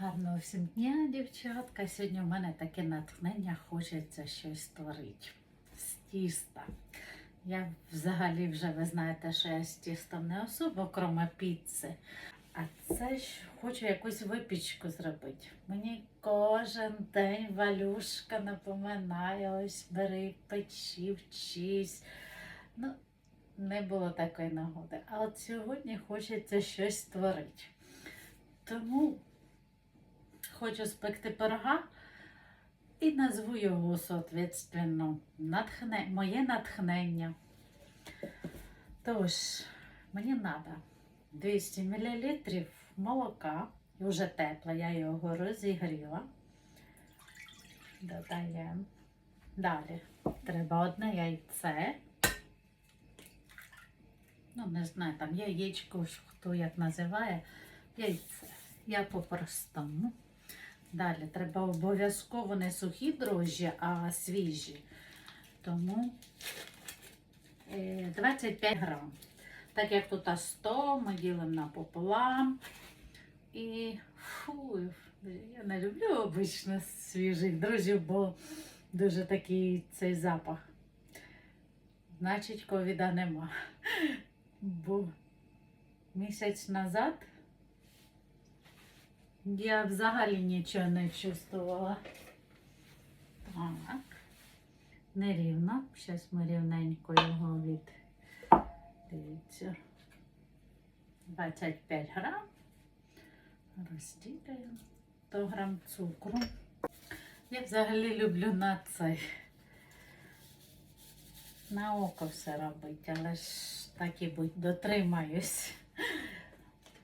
Гарного всім дня, дівчатка. Сьогодні в мене таке натхнення, хочеться щось створити з тіста. Я взагалі вже ви знаєте, що я з тістом не особо, крім піци. А це ж хочу якусь випічку зробити. Мені кожен день валюшка напоминає, ось бери печі, вчись. Ну, не було такої нагоди. А от сьогодні хочеться щось створити. Тому хочу спекти пирога і назву його, соответственно, натхне... моє натхнення. Тож, мені треба 200 мл молока, вже тепле, я його розігріла. Додаємо. Далі треба одне яйце. Ну, не знаю, там яєчко, хто як називає, яйце. Я по-простому. Далі треба обов'язково не сухі дрожжі, а свіжі. Тому е, 25 грам. Так як тут 100, ми ділимо напополам. І фу, я не люблю обично свіжих дрожжів, бо дуже такий цей запах. Значить, ковіда нема. Бо місяць назад я взагалі нічого не чувствувала. Так. Нерівно. Зараз ми рівненько його від. Дивіться. 25 грам. Розділяємо 100 грам цукру. Я взагалі люблю на цей. На око все робити, але ж так і будь дотримаюсь.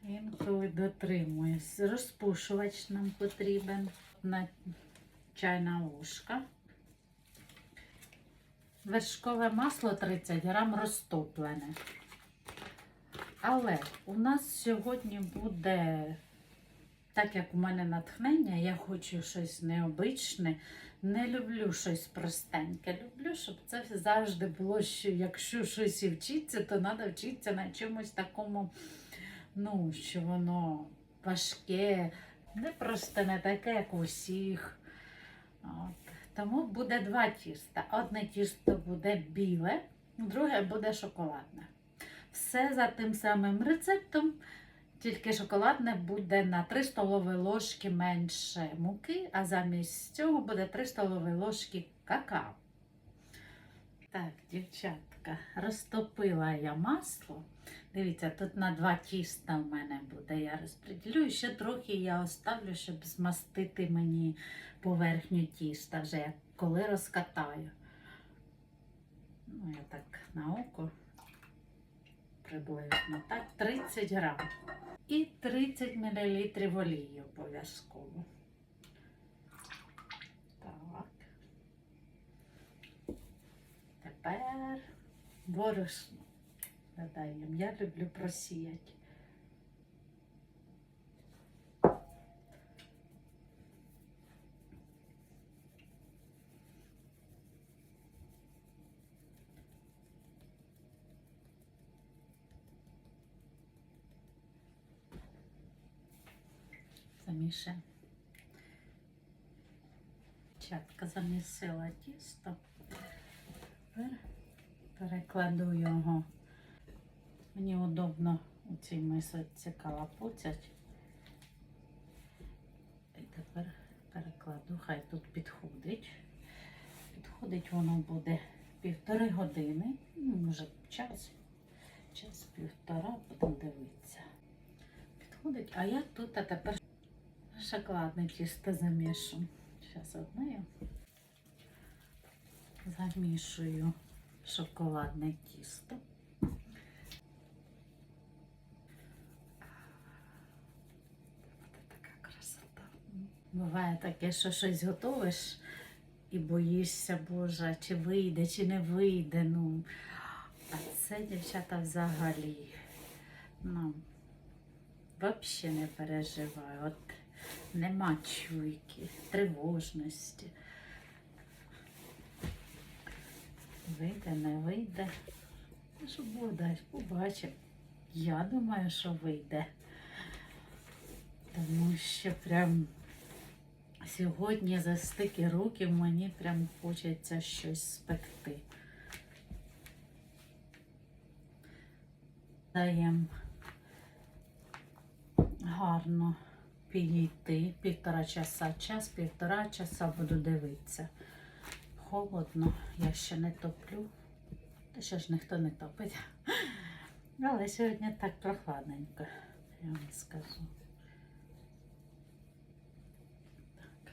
Інколи дотримуюсь. Розпушувач нам потрібен на чайна ложка. Вершкове масло 30 грам розтоплене. Але у нас сьогодні буде, так як у мене натхнення, я хочу щось необичне. Не люблю щось простеньке. Люблю, щоб це завжди було, що якщо щось і вчиться, то треба вчитися на чомусь такому, ну, що воно важке, не просто не таке, як у всіх. От. Тому буде два тіста. Одне тісто буде біле, друге буде шоколадне. Все за тим самим рецептом, тільки шоколадне буде на 3 столові ложки менше муки, а замість цього буде 3 столові ложки какао. Так, дівчатка, розтопила я масло. Дивіться, тут на два тіста в мене буде. Я розподілю. І ще трохи я оставлю, щоб змастити мені поверхню тіста, вже як коли розкатаю. Ну, я так на око приблизно. Так, 30 грам. І 30 мл олії обов'язково. Так. Тепер борошно додаємо. Я люблю просіяти. Чатка замісила тісто. Тепер перекладу його. Мені удобно у цій мисочці калапуцять. І тепер перекладу, хай тут підходить. Підходить воно буде півтори години, ну, може час, час півтора, будемо дивитися. Підходить, а я тут а тепер шоколадне тісто замішу. Зараз одне замішую шоколадне тісто. Буває таке, що щось готовиш і боїшся, Боже, чи вийде, чи не вийде. Ну, а це, дівчата, взагалі. Ну, взагалі не переживаю. От нема чуйки, тривожності. Вийде, не вийде. Що буде, побачимо. Я думаю, що вийде. Тому що прям сьогодні за стики років мені прям хочеться щось спекти. Даємо гарно підійти півтора часа, час, півтора часа буду дивитися. Холодно, я ще не топлю. Та що ж ніхто не топить. Але сьогодні так прохладненько, я вам скажу. Так,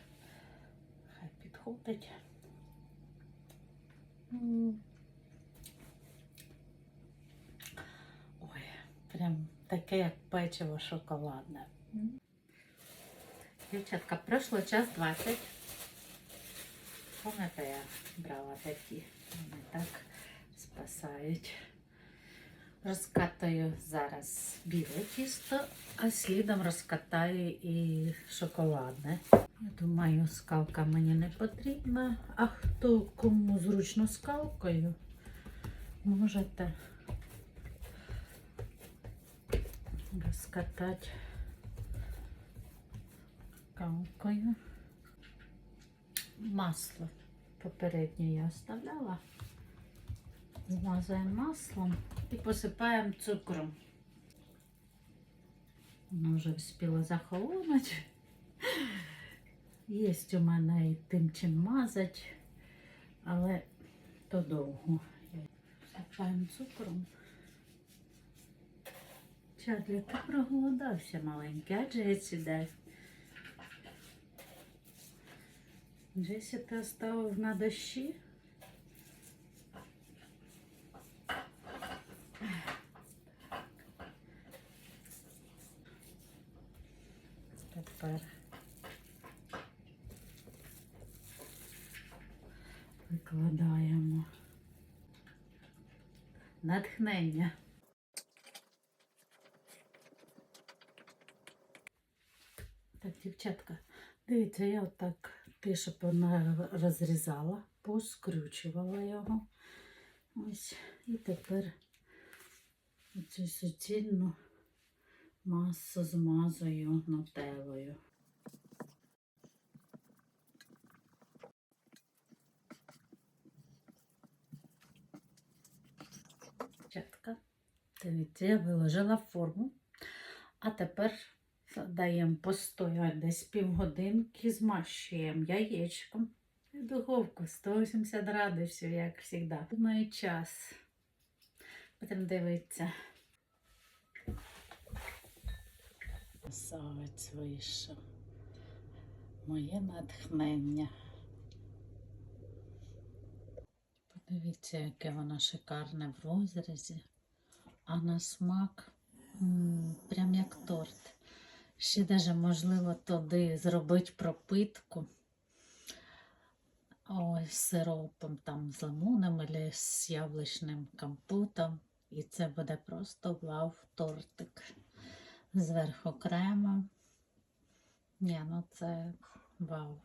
хай підходить. Ой, прям таке, як печиво шоколадне. Дівчатка, пройшло час 20. Пам'ятаєте, я брала такі. Вони так спасають. Розкатаю зараз біле тісто, а слідом розкатаю і шоколадне. Я думаю, скалка мені не потрібна. А хто кому зручно скалкою, можете розкатати скалкою. Масло попередньо я оставляла. Змазуємо маслом і посипаємо цукром. Воно вже вспіло захолонути. Є у мене і тим чим мазати, але то довго. Всипаємо цукром. Чарлі, ти проголодався маленький, а Джесі дай. Джесі ти оставив на дощі. Тепер викладаємо натхнення. Так, дівчатка, дивіться, я отак вона розрізала, поскрючувала його. Ось. І тепер оцю суцільну масу змазую нутеллою. Дівчатка, дивіться, я виложила форму, а тепер даємо постояти десь півгодинки, змащуємо яєчком. Духовку 180 градусів, як завжди. Думаю, час. Будемо дивитися. Красавець вийшов. Моє натхнення. Подивіться, яке воно шикарне в розрізі. А на смак прям як торт. Ще даже можливо туди зробити пропитку. З сиропом там з лимоном або з яблучним компотом. І це буде просто вау тортик. Зверху крема. Ні, ну це вау.